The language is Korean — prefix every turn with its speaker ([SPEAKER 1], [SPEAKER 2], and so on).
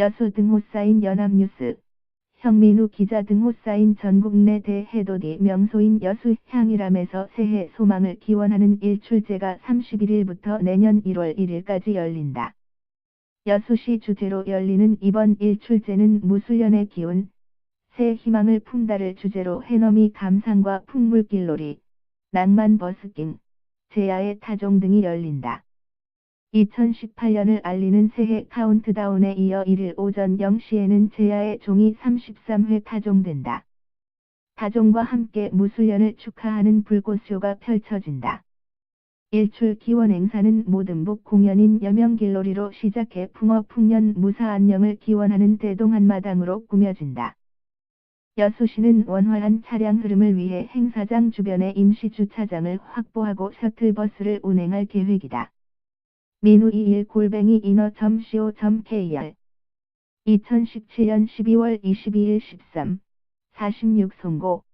[SPEAKER 1] 여수 등호 쌓인 연합뉴스, 현민우 기자 등호 쌓인 전국 내 대해돋이 명소인 여수 향일암에서 새해 소망을 기원하는 일출제가 31일부터 내년 1월 1일까지 열린다. 여수시 주제로 열리는 이번 일출제는 무술년의 기운, 새 희망을 품다를 주제로 해넘이 감상과 풍물길놀이, 낭만 버스킹, 제야의 타종 등이 열린다. 2018년을 알리는 새해 카운트다운에 이어 1일 오전 0시에는 제야의 종이 33회 타종된다. 타종과 함께 무술년을 축하하는 불꽃쇼가 펼쳐진다. 일출 기원 행사는 모든북 공연인 여명길놀이로 시작해 풍어 풍년 무사 안녕을 기원하는 대동 한마당으로 꾸며진다. 여수시는 원활한 차량 흐름을 위해 행사장 주변에 임시 주차장을 확보하고 셔틀버스를 운행할 계획이다. 민우 21 골뱅이 인어.co.kr 2017년 12월 22일 13, 46 송고